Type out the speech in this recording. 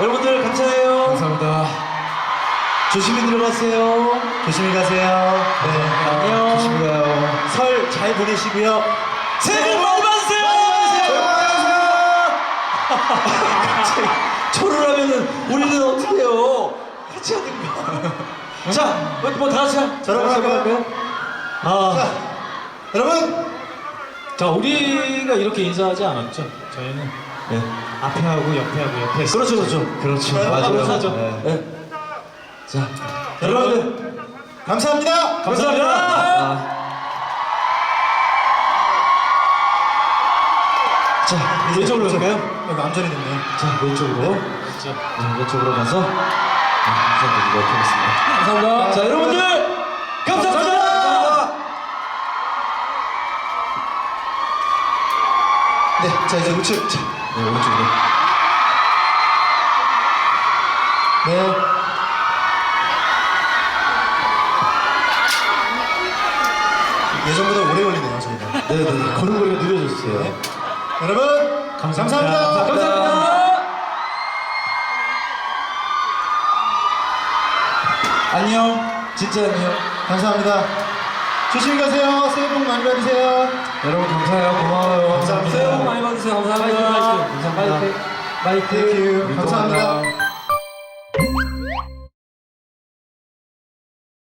여러분들 감사해요. 감사합니다. 조심히 들어가세요. 조심히 가세요. 네, 안녕. 조심히 가요. 설 잘 보내시고요. 새해 복 많이 받으세요. 초를 하면은 우리는 어떻게 해요? 같이 하든가. 자, 뭐다 같이 하. 저랑 다 같이 할까요? 아, 자, 여러분 자 우리가 이렇게 인사하지 않았죠? 저희는 네. 앞에 하고 옆에 하고 옆에. 그렇죠, 그렇죠. 그렇죠. 맞아요. 그렇죠. 네. 네. 자, 여러분 여러분들 감사합니다. 감사합니다. 감사합니다. 자, 이제 왼쪽으로 갈까요? 여기 암전이 됐네요. 자, 왼쪽으로. 자, 왼쪽으로 가서 아, 인사드리도록 하겠습니다. 감사합니다. 자, 여러분들 감사합니다. 네, 자 이제 우측. 자, 네, 오른쪽으로. 네. 예전보다 오래 걸리네요, 저희가. 네, 네. 걸음걸이가 느려졌어요. 여러분 감사합니다. 감사합니다. 안녕. 진짜 안녕. 감사합니다. 조심히 가세요. 새해 복 많이 받으세요. 여러분 감사해요. 고마워요. 감사합니다. 새해 복 많이 받으세요. 감사합니다. 감사합니다. 마이크. You. 감사합니다.